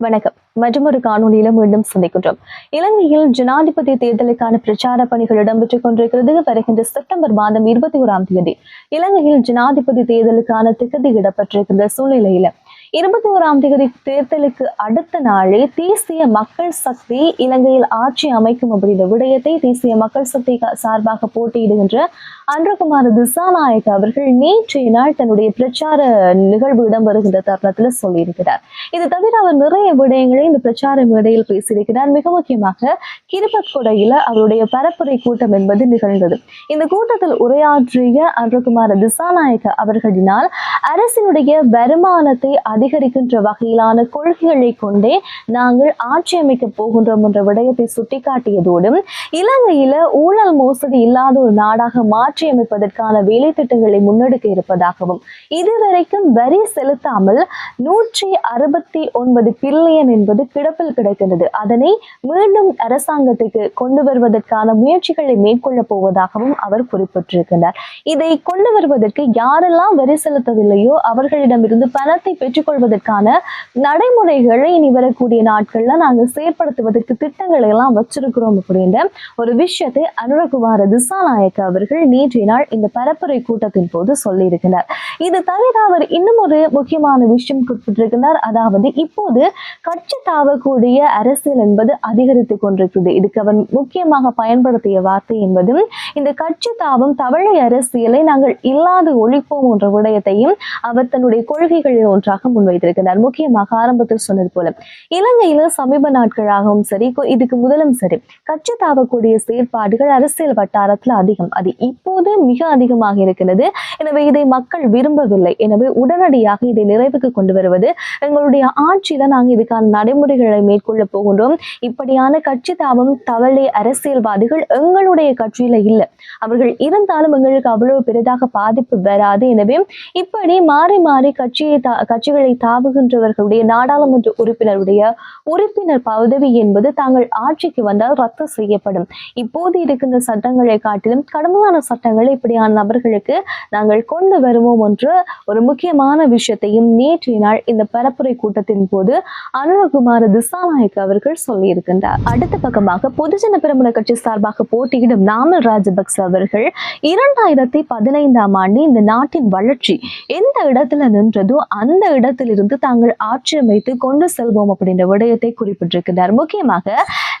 வணக்கம். மற்றொரு காணொலியில மீண்டும் சந்திக்கின்றோம். இலங்கையில் ஜனாதிபதி தேர்தலுக்கான பிரச்சார பணிகள் இடம்பெற்றுக் கொண்டிருக்கிறது. வருகின்ற செப்டம்பர் மாதம் இருபத்தி ஓராம் தேதி இலங்கையில் ஜனாதிபதி தேர்தலுக்கான திகதி இடம்பெற்றிருக்கின்ற சூழ்நிலையில இருபத்தி ஓராம் தேதி தேர்தலுக்கு அடுத்த நாளே தேசிய மக்கள் சக்தி இலங்கையில் ஆட்சி அமைக்கும் அப்படின்ற விடயத்தை தேசிய மக்கள் சக்தி சார்பாக போட்டியிடுகின்ற அன்றகுமார் திசாநாயக் அவர்கள் நேற்றைய நாள் தன்னுடைய பிரச்சார நிகழ்வு இடம்பெறுகின்ற தருணத்தில் சொல்லியிருக்கிறார். இது தவிர அவர் நிறைய விடயங்களை இந்த பிரச்சார மேடையில் பேசியிருக்கிறார். மிக முக்கியமாக கிருபத் கொடையில அவருடைய பரப்புரை கூட்டம் என்பது நிகழ்ந்தது. இந்த கூட்டத்தில் உரையாற்றிய அன்றகுமார் திசாநாயக் அவர்களினால் அரசினுடைய வருமானத்தை அதிகரிக்கின்ற வகையிலான கொள்கைகளை கொண்டே நாங்கள் ஆட்சி அமைக்க போகின்றோம் என்ற விடயத்தை சுட்டிக்காட்டியதோடு இலங்கையில ஊழல் மோசடி இல்லாத ஒரு நாடாக மாற்றி அமைப்பதற்கான வேலை திட்டங்களை முன்னெடுக்க இருப்பதாகவும் இதுவரைக்கும் வரி செலுத்தாமல் நூற்றி அறுபத்தி ஒன்பது பில்லியன் என்பது கிடப்பில் கிடக்கின்றது. அதனை மீண்டும் அரசாங்கத்துக்கு கொண்டு வருவதற்கான முயற்சிகளை மேற்கொள்ள போவதாகவும் அவர் குறிப்பிட்டிருக்கிறார் இதை கொண்டு வருவதற்கு யாரெல்லாம் வரி செலுத்தவில்லையோ அவர்களிடமிருந்து பணத்தை பெற்றுக்கொள்வதற்கான நடைமுறைகளை இனி வரக்கூடிய நாட்கள்ல நாங்க செயற்படுத்துவதற்கு திட்டங்களை எல்லாம் வச்சிருக்கிறோம் அப்படின்ற ஒரு விஷயத்தை அனுரகுமார திசாநாயக்க அவர்கள் நேற்றைய நாள் இந்த பரப்புரை கூட்டத்தின் போது சொல்லியிருக்கிறார். இது தவிர அவர் இன்னும் ஒரு முக்கியமான விஷயம் குறிப்பிட்டிருக்கிறார். அதாவது இப்போது கட்சி தாவக்கூடிய அரசியல் என்பது அதிகரித்துக் கொண்டிருக்கிறது. இதுக்கு அவர் முக்கியமாக பயன்படுத்திய வார்த்தை என்பதும் இந்த கட்சி தாவம் தவளை அரசியலை நாங்கள் இல்லாது ஒழிப்போம் என்ற விடயத்தையும் அவர் தன்னுடைய கொள்கைகளில் ஒன்றாக முன் முன்வைத்திருக்கிறார் முக்கியமாக ஆரம்பத்தில் சொன்னது போல இலங்கையில சமீப நாட்களாகவும் சரி இதுக்கு முதலும் சரி கட்சி தாவக்கூடிய செயற்பாடுகள் அரசியல் வட்டாரத்தில் அதிகம். அது இப்போது மிக அதிகமாக இருக்கிறது. எனவே இதை மக்கள் விரும்பவில்லை. எனவே உடனடியாக இதை நிறைவுக்கு கொண்டு வருவது எங்களுடைய ஆட்சியில நாங்கள் இதுக்கான நடைமுறைகளை மேற்கொள்ள போகின்றோம். இப்படியான கட்சி தாபம் தவளை அரசியல்வாதிகள் எங்களுடைய கட்சியில இல்லை. அவர்கள் இருந்தாலும் எங்களுக்கு அவ்வளவு பெரிதாக பாதிப்பு வராது. எனவே இப்படி மாறி மாறி கட்சியை கட்சிகள் கட்சிகளை தாவுகின்றவர்களுடைய நாடாளுமன்ற உறுப்பினருடைய உறுப்பினர் பதவி என்பது தாங்கள் ஆட்சிக்கு வந்தால் ரத்து செய்யப்படும். இப்போது இருக்கின்ற சட்டங்களை காட்டிலும் கடுமையான சட்டங்களை இப்படியான நபர்களுக்கு நாங்கள் கொண்டு வருவோம் என்று ஒரு முக்கியமான விஷயத்தையும் நேற்றைய நாள் இந்த பரப்புரை கூட்டத்தின் போது அனுரகுமார திசாநாயக் அவர்கள் சொல்லியிருக்கின்றார். அடுத்த பக்கமாக பொதுஜன பெருமுன கட்சி சார்பாக போட்டியிடும் நாமல் ராஜபக்ச அவர்கள் இரண்டாயிரத்தி பதினைந்தாம் ஆண்டு இந்த நாட்டின் வளர்ச்சி எந்த இடத்துல நின்றதோ அந்த இடத்துல இடத்திலிருந்து தாங்கள் ஆட்சி அமைத்து கொண்டு செல்வோம் அப்படின்ற விடயத்தை குறிப்பிட்டிருக்கிறார். முக்கியமாக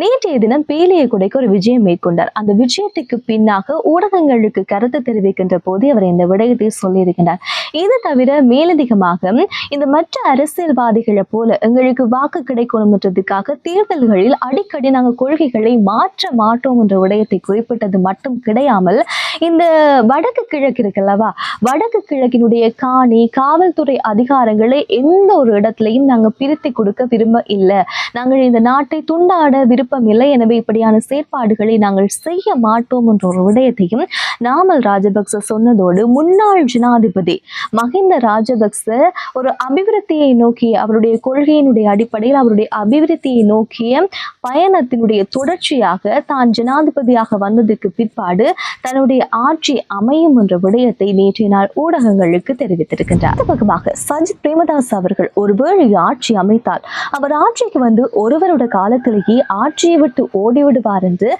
நேற்றைய தினம் பேலியை குடைக்கு ஒரு விஜயம் மேற்கொண்டார். அந்த விஜயத்துக்கு பின்னாக ஊடகங்களுக்கு கருத்து தெரிவிக்கின்ற போது அவர் இந்த விடயத்தை சொல்லியிருக்கிறார். இது தவிர மேலதிகமாக இந்த மற்ற அரசியல்வாதிகளை போல எங்களுக்கு வாக்கு கிடைக்கணும்ன்றதுக்காக தேர்தல்களில் அடிக்கடி நாங்கள் கொள்கைகளை மாற்ற மாட்டோம் என்ற விடயத்தை குறிப்பிட்டது மட்டும் கிடையாமல் இந்த வடக்கு கிழக்கு இருக்குல்லவா? வடக்கு கிழக்கினுடைய காணி காவல்துறை அதிகாரங்களை எந்த ஒரு இடத்துலையும் நாங்கள் பிரித்து கொடுக்க விரும்ப இல்லை. நாங்கள் இந்த நாட்டை துண்டாட விருப்பம் இல்லை. எனவே இப்படியான செயற்பாடுகளை நாங்கள் செய்ய மாட்டோம் என்ற ஒரு விடயத்தையும் நாமல் ராஜபக்ச சொன்னதோடு முன்னாள் ஜனாதிபதி மஹிந்த ராஜபக்ச ஒரு அபிவிருத்தியை நோக்கி அவருடைய கொள்கையினுடைய அடிப்படையில் அவருடைய அபிவிருத்தியை நோக்கிய பயணத்தினுடைய தொடர்ச்சியாக தான் ஜனாதிபதியாக வந்ததுக்கு பிற்பாடு தன்னுடைய ஆட்சி அமையும் என்ற விடயத்தை நேற்றைய நாள் ஊடகங்களுக்கு தெரிவித்திருக்கின்றார். பக்கமாக சஜித் பிரேமதாஸ் அவர்கள் ஒருவேளை ஆட்சி அமைத்தால் அவர் ஆட்சிக்கு வந்து ஒருவரோட காலத்திலேயே ஆட்சியை விட்டு ஓடிவிடுவார் என்று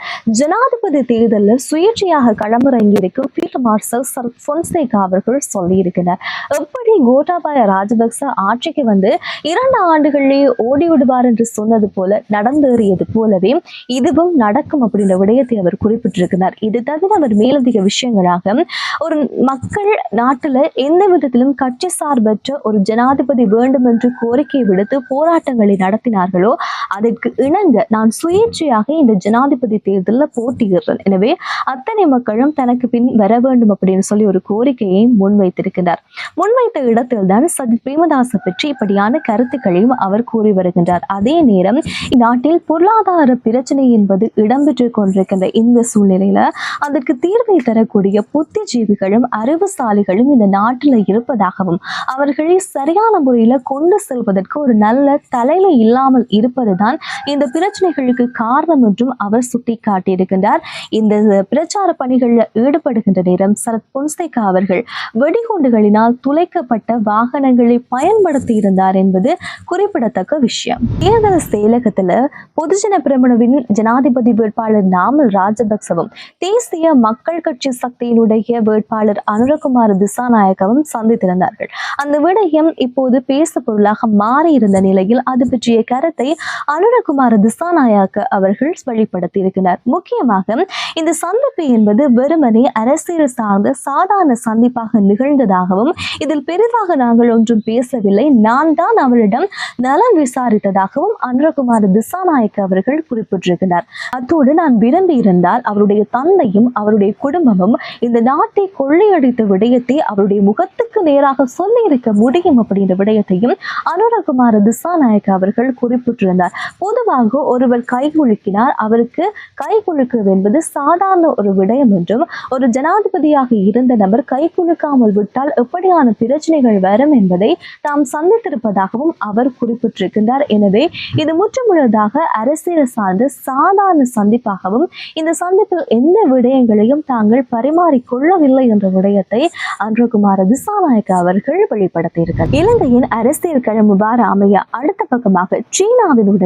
ஜனாதிபதி தேர்தலில் சுயேட்சையாக களமிறங்கியிருக்கும் பீட்டர் மார்சல் சரத் பொன்சேகா அவர்கள் சொல்லியிருக்கிறார். எப்படி கோட்டாபாய ராஜபக்ச ஆட்சிக்கு வந்து இரண்டு ஆண்டுகளிலேயே ஓடி விடுவார் என்று சொன்னது போல நடந்தேறியது போலவே இதுவும் நடக்கும் அப்படின்ற விடயத்தை அவர் குறிப்பிட்டிருக்கிறார். இது தவிர அவர் மேலதிக விஷயங்களாக ஒரு மக்கள் நாட்டில் எந்த விதத்திலும் கட்சி சார்பற்ற ஒரு ஜனாதிபதி வேண்டும் என்று கோரிக்கை விடுத்து போராட்டங்களை நடத்தினார்களோ அதற்கு இணங்க நான் சுயேட்சையாக இந்த ஜனாதிபதி தேர்தலில் போட்டியிடுறேன். எனவே அத்தனை மக்களும் தனக்கு பின் வர வேண்டும் அப்படின்னு சொல்லி ஒரு கோரிக்கையை முன்வைத்திருக்கிறார் முன்வைத்த இடத்தில் தான் சஜித் பிரேமதாசை பற்றி இப்படியான கருத்துக்களையும் அவர் கூறி வருகின்றார். அதே நேரம் நாட்டில் பொருளாதார பிரச்சனை என்பது இடம்பெற்று கொண்டிருக்கின்ற இந்த சூழ்நிலையில அதற்கு தீர்வை தரக்கூடிய புத்திஜீவிகளும் அறிவுசாலிகளும் இந்த நாட்டில் இருப்பதாகவும் அவர்களை சரியான முறையில கொண்டு செல்வதற்கு ஒரு நல்ல தலைமை இல்லாமல் இருப்பதுதான் இந்த பிரச்சனைகளுக்கு காரணம் என்றும் அவர் சுட்டிக்காட்டியிருக்கின்றார். இந்த பிரச்சார பணிகளில் ஈடுபடுகின்ற நேரம் சரத் பொன்சேகா அவர்கள் வெடிகுண்டுகளினால் துளைக்கப்பட்ட வாகனங்களை பயன்படுத்தி இருந்தார் என்பது குறிப்பிடத்தக்க விஷயம். தேர்தல் செயலகத்தில் பொதுஜன பிரமணுவின் ஜனாதிபதி வேட்பாளர் நாமல் ராஜபக்சவும் தேசிய மக்கள் கட்சி சக்தியினுடைய வேட்பாளர் அனுரகுமார் திசாநாயகவும் சந்தித்திருந்தார்கள். அந்த விடயம் இப்போது பேசு பொருளாக மாறி இருந்த நிலையில் அது பற்றிய கருத்தை அனுரகுமார திசாநாயக்க அவர்கள் வெளிப்படுத்தியிருக்கிறார். முக்கியமாக இந்த சந்திப்பு என்பது வெறுமனே அரசியல் சார்ந்த சாதாரண சந்திப்பாக நிகழ்ந்ததாகவும் இதில் பெரிதாக நாங்கள் ஒன்றும் பேசவில்லை. நான் தான் அவரிடம் நலம் விசாரித்ததாகவும் அனுரகுமார் திசாநாயக்க அவர்கள் குறிப்பிட்டிருக்கிறார். அத்தோடு நான் விரும்பி இருந்தால் அவருடைய தந்தையும் அவருடைய குடும்பமும் இந்த நாட்டை கொள்ளையடித்த விடயத்தை அவருடைய முகத்துக்கு நேராக சொல்லி இருக்க முடியும் அப்படின்ற விடயத்தையும் அனுரகுமார திசாநாயக்க அவர்கள் குறிப்பிட்டிருந்தார். பொதுவாக ஒருவர் கை குலுக்கினார் அவருக்கு கை குலுக்குவது என்பது சாதாரண ஒரு விடயம் என்றும் ஒரு ஜனாதிபதியாக இருந்த நபர் கை குலுக்காமல் விட்டால் எப்படியான பிரச்சனைகள் வரும் என்பதை தாம் சந்தித்திருப்பதாகவும் அவர் குறிப்பிட்டிருக்கின்றார். எனவே இது முற்றுமுழுதாக அரசியல் சார்ந்த சாதாரண சந்திப்பாகவும் இந்த சந்திப்பில் எந்த விடயங்களையும் தாங்கள் பரிமாறிக்கொள்ளவில்லை என்ற விடயத்தை அன்றகுமார திசாநாயக்க அவர்கள் வெளிப்படுத்தியிருக்கிறார். இலங்கையின் அரசியல் கிழமை அமைய அடுத்த பக்கமாக சீனாவினுடைய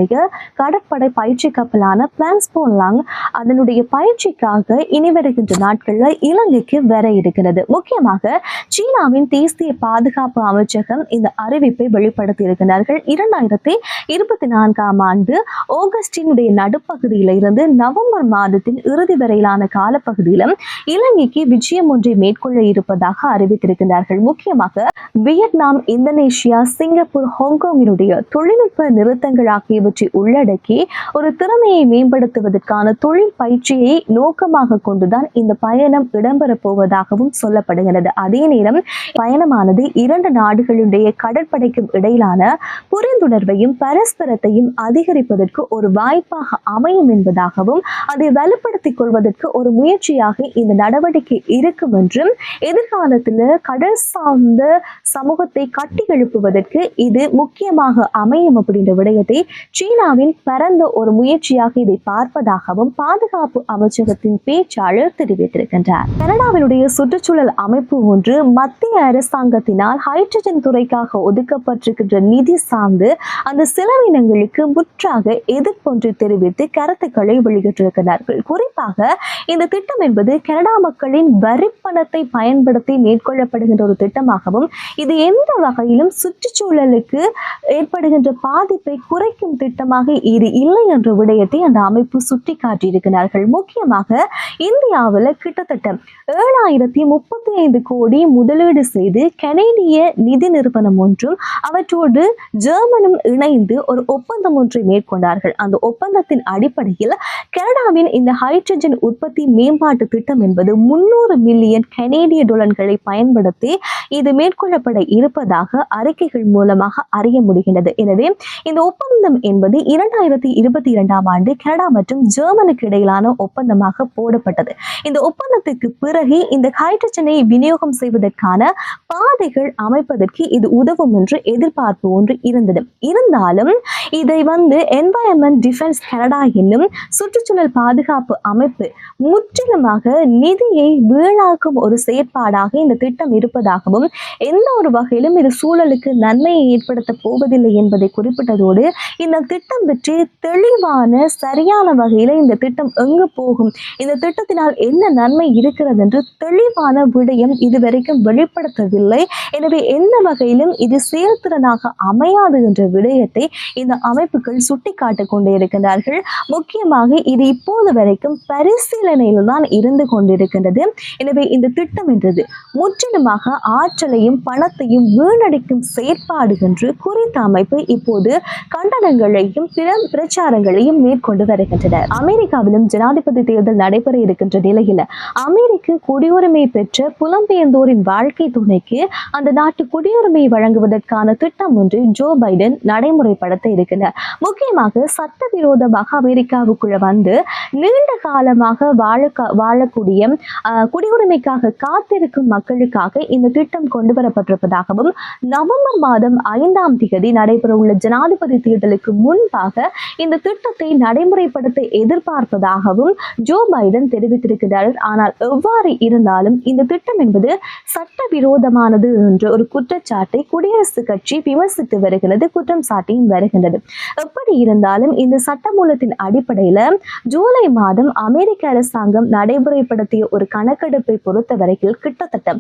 கடற்படை பயிற்சி கப்பலான பிளான்ஸ்போலாங் அதனுடைய பயிற்சிக்காக இனி வருகின்ற நாட்களில் இலங்கைக்கு வர இருக்கிறது. முக்கியமாக சீனாவின் தேசிய பாதுகாப்பு அமைச்சகம் இந்த அறிவிப்பை வெளிப்படுத்தி இருக்கிறார்கள். இரண்டாயிரத்தி இருபத்தி நான்காம் ஆண்டு ஆகஸ்டினுடைய நடுப்பகுதியில இருந்து நவம்பர் மாதத்தின் இறுதி வரையிலான காலப்பகுதியிலும் இலங்கைக்கு விஜயம் ஒன்றை மேற்கொள்ள இருப்பதாக அறிவித்திருக்கிறார்கள். முக்கியமாக வியட்நாம் இந்தோனேஷியா சிங்கப்பூர் ஹாங்காங்கினுடைய தொழில்நுட்ப நிறுத்தங்கள் ஆகியவை ஆகியவற்றை உள்ளடக்கி ஒரு திறமையை மேம்படுத்துவதற்கான தொழில் பயிற்சியை நோக்கமாக கொண்டுதான் இந்த பயணம் இடம்பெறப் போவதாகவும் சொல்லப்படுகிறது. அதே நேரம் பயணமானது இரண்டு நாடுகளுடைய கடற்படைக்கும் இடையிலான புரிந்துணர்வையும் பரஸ்பரத்தையும் அதிகரிப்பதற்கு ஒரு வாய்ப்பாக அமையும் என்பதாகவும் அதை வலுப்படுத்திக் கொள்வதற்கு ஒரு முயற்சியாக இந்த நடவடிக்கை இருக்கும் என்றும் எதிர்காலத்தில் கடல் சார்ந்த சமூகத்தை கட்டி எழுப்புவதற்கு இது முக்கியமாக அமையும் அப்படின்ற விடயத்தை சீனாவின் பரந்த ஒரு முயற்சியாக இதை பார்ப்பதாகவும் பாதுகாப்பு அமைச்சகத்தின் பேச்சாளர் தெரிவித்திருக்கின்றார். கனடாவினுடைய சுற்றுச்சூழல் அமைப்பு ஒன்று மத்திய அரசாங்கத்தினால் ஹைட்ரஜன் துறைக்காக ஒதுக்கப்பட்டிருக்கின்ற நிதி சார்ந்து அந்த செலவினங்களுக்கு முற்றாக எதிர்ப்பொன்று தெரிவித்து கருத்துக்களை வெளியிட்டிருக்கிறார்கள். குறிப்பாக இந்த திட்டம் என்பது கனடா மக்களின் வரிப்பணத்தை பயன்படுத்தி மேற்கொள்ளப்படுகின்ற ஒரு திட்டமாகவும் இது எந்த வகையிலும் சுற்றுச்சூழலுக்கு ஏற்படுகின்ற பாதிப்பை குறைக்கும் திட்டமாக இது இல்லை என்ற விடயத்தை அந்த அமைப்பு சுட்டி காட்டியிருக்கிறார்கள் முக்கியமாக இந்தியாவில் கிட்டத்தட்ட ஏழாயிரத்தி முப்பத்தி ஐந்து கோடி முதலீடு செய்து கனேடிய நிதி நிறுவனம் ஒன்றும் அவற்றோடு ஜெர்மனும் இணைந்து ஒரு ஒப்பந்தம் ஒன்றை மேற்கொண்டார்கள். அந்த ஒப்பந்தத்தின் அடிப்படையில் கனடாவின் இந்த ஹைட்ரஜன் உற்பத்தி மேம்பாட்டு திட்டம் என்பது முன்னூறு மில்லியன் கனேடிய டொலன்களை பயன்படுத்தி இது மேற்கொள்ளப்பட இருப்பதாக அறிக்கைகள் மூலமாக அறிய முடிகின்றது. எனவே இந்த ஒப்பந்தம் என்பது என்பது இரண்டாயிரத்தி இருபத்தி இரண்டாம் ஆண்டு கனடா மற்றும் ஜெர்மனுக்கு இடையிலான ஒப்பந்தமாக போடப்பட்டது. இந்த ஒப்பந்தத்துக்கு பிறகு இந்த ஹைட்ரஜனை விநியோகம் செய்வதற்கான பாதைகள் அமைப்பதற்கு இது உதவும் என்று எதிர்பார்ப்பு ஒன்று இருந்தது. இருந்தாலும் இதை வந்து என்வாயன்மெண்ட் டிஃபென்ஸ் கனடா என்னும் சுற்றுச்சூழல் பாதுகாப்பு அமைப்பு முற்றிலுமாக நிதியை வீணாக்கும் ஒரு செயற்பாடாக இந்த திட்டம் இருப்பதாகவும் எந்த ஒரு வகையிலும் இது சூழலுக்கு நன்மையை ஏற்படுத்த போவதில்லை என்பதை குறிப்பிட்டதோடு இந்த திட்டம் பற்றி தெளிவான சரியான வகையில் இந்த திட்டம் எங்கு போகும்? இந்த திட்டத்தினால் என்ன நன்மை இருக்கிறது என்று தெளிவான விடயம் இதுவரைக்கும் வெளிப்படுத்தவில்லை. எனவே எந்த வகையிலும் இது செயல்திறனாக அமையாது என்ற விடயத்தை இந்த அமைப்புகள் சுட்டிக்காட்டிக் கொண்டே இருக்கின்றார்கள் முக்கியமாக இது இப்போது வரைக்கும் பரிசீலனையில் தான் இருந்து கொண்டிருக்கின்றது. எனவே இந்த திட்டம் என்றது முற்றிலுமாக ஆற்றலையும் பணத்தையும் வீணடிக்கும் செயற்பாடு என்று குறித்த அமைப்பு இப்போது கண்டனங்கள் கண்டனங்களையும் பிற பிரச்சாரங்களையும் மேற்கொண்டு வருகின்றனர். அமெரிக்காவிலும் ஜனாதிபதி தேர்தல் நடைபெற இருக்கின்ற நிலையில் அமெரிக்க குடியுரிமை பெற்ற புலம்பெயர்ந்தோரின் வாழ்க்கை துணைக்கு அந்த நாட்டு குடியுரிமை வழங்குவதற்கான திட்டம் ஒன்று ஜோ பைடன் நடைமுறைப்படுத்த இருக்கிறார். முக்கியமாக சட்டவிரோதமாக அமெரிக்காவுக்குள்ள வந்து நீண்ட காலமாக வாழ வாழக்கூடிய குடியுரிமைக்காக காத்திருக்கும் மக்களுக்காக இந்த திட்டம் கொண்டு வரப்பட்டிருப்பதாகவும் நவம்பர் மாதம் ஐந்தாம் தேதி நடைபெற உள்ள ஜனாதிபதி தேர்தலுக்கு முன்பாக இந்த திட்டத்தை நடைமுறைப்படுத்த எதிர்பார்ப்பதாகவும் ஜோ பைடன் தெரிவித்திருக்கிறார். ஆனால் எவ்வாறு இருந்தாலும் இந்த திட்டம் என்பது சட்டவிரோதமானது என்ற ஒரு குற்றச்சாட்டை குடியரசுக் கட்சி விமர்சித்து வருகிறது குற்றம் சாட்டியும் வருகின்றது. எப்படி இருந்தாலும் இந்த சட்டமூலத்தின் அடிப்படையில் ஜூலை மாதம் அமெரிக்க அரசாங்கம் நடைமுறைப்படுத்திய ஒரு கணக்கெடுப்பை பொறுத்த வரையில் கிட்டத்தட்ட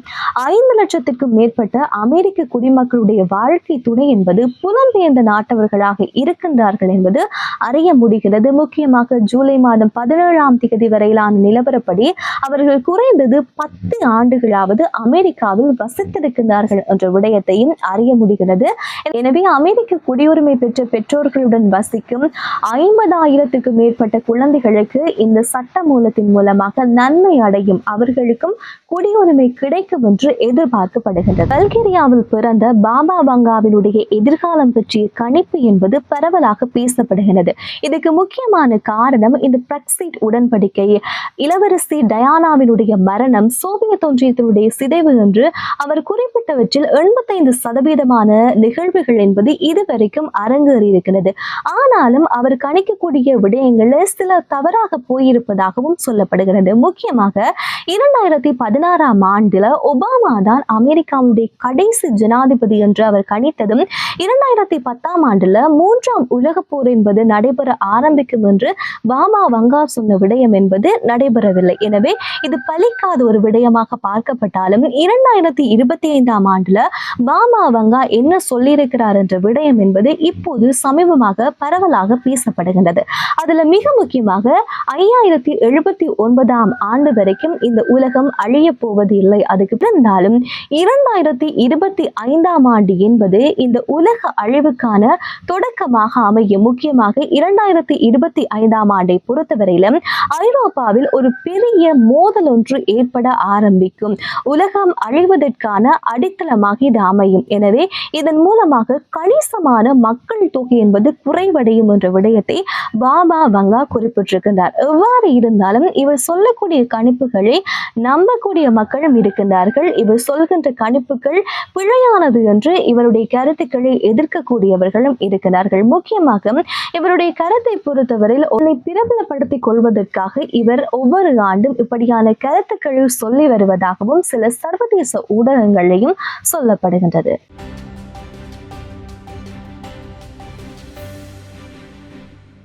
ஐந்து லட்சத்துக்கும் மேற்பட்ட அமெரிக்க குடிமக்களுடைய வாழ்க்கை துணை என்பது புலம்பெயர்ந்த நாட்டவர்களாக இருக்கின்றார்கள் என்பது அறிய முடிகிறது. முக்கியமாக ஜூலை மாதம் பதினேழாம் தேதி வரையிலான நிலவரப்படி அவர்கள் குறைந்தது பத்து ஆண்டுகளாவது அமெரிக்காவில் வசித்திருக்கின்றார்கள் என்ற விடயத்தையும் அறிய முடிகிறது. எனவே அமெரிக்க குடியுரிமை பெற்ற பெற்றோர்களுடன் வசிக்கும் ஐம்பதாயிரத்துக்கும் மேற்பட்ட குழந்தைகளுக்கு இந்த சட்ட மூலத்தின் மூலமாக நன்மை அடையும் அவர்களுக்கும் குடியுரிமை கிடைக்கும் என்று எதிர்பார்க்கப்படுகின்றது. பல்கேரியாவில் பிறந்த பாபா பங்காவினுடைய எதிர்காலம் பற்றிய கணிப்பு என்பது பரவ பரவலாக பேசப்படுகிறது. இதுக்கு முக்கியமான காரணம் இந்த பிரக்சிட் உடன்படிக்கை. இளவரசி டயானாவினுடைய மரணம் சோவியத் ஒன்றியத்தினுடைய சிதைவு என்று அவர் குறிப்பிட்டவற்றில் எண்பத்தைந்து சதவீதமான நிகழ்வுகள் என்பது இதுவரைக்கும் அரங்கேறி இருக்கிறது ஆனாலும் அவர் கணிக்கக்கூடிய விடயங்கள்ல சில தவறாக போயிருப்பதாகவும் சொல்லப்படுகிறது. முக்கியமாக இரண்டாயிரத்தி பதினாறாம் ஆண்டுல ஒபாமா தான் அமெரிக்காவுடைய கடைசி ஜனாதிபதி என்று அவர் கணித்ததும் இரண்டாயிரத்தி பத்தாம் ஆண்டுல மூன்றாம் உலகப் போர் என்பது நடைபெற ஆரம்பிக்கும் என்று பாமா வங்கார் சொன்ன விடயம் என்பது நடைபெறவில்லை. எனவே இது பலிக்காத ஒரு விடயமாக பார்க்கப்பட்டாலும் இரண்டாயிரத்தி இருபத்தி ஐந்தாம் ஆண்டுல பாமா வங்கா என்ன சொல்லியிருக்கிறார் என்ற விடயம் என்பது இப்போது சமீபமாக பரவலாக பேசப்படுகின்றது. அதுல மிக முக்கியமாக ஐயாயிரத்தி எழுபத்தி ஒன்பதாம் ஆண்டு வரைக்கும் இந்த உலகம் அழிய போவது இல்லை. அதுக்கு இருந்தாலும் இரண்டாயிரத்தி இருபத்தி ஐந்தாம் ஆண்டு என்பது இந்த உலக அழிவுக்கான தொடக்கமாக அமையும். முக்கியமாக இரண்டாயிரத்தி இருபத்தி ஐந்தாம் ஆண்டை பொறுத்தவரையிலும் ஐரோப்பாவில் ஒரு பெரிய மோதல் ஒன்று ஏற்பட ஆரம்பிக்கும். உலகம் அழிவதற்கான அடித்தளமாக இது அமையும். எனவே இதன் மூலமாக கணிசமான மக்கள் தொகை என்பது குறைவடையும் என்ற விடயத்தை பாபா வங்கா குறிப்பிட்டிருக்கின்றார். எவ்வாறு இருந்தாலும் இவர் சொல்லக்கூடிய கணிப்புகளை நம்பக்கூடிய மக்களும் இருக்கின்றார்கள். இவர் சொல்கின்ற கணிப்புகள் பிழையானது என்று இவருடைய கருத்துக்களை எதிர்க்கக்கூடியவர்களும் இருக்கிறார்கள் முக்கிய முக்கியமாக இவருடைய கருத்தை பொறுத்தவரையில் உன்னை பிரபலப்படுத்திக் கொள்வதற்காக இவர் ஒவ்வொரு ஆண்டும் இப்படியான கருத்துக்களில் சொல்லி வருவதாகவும் சில சர்வதேச ஊடகங்களையும் சொல்லப்படுகின்றது.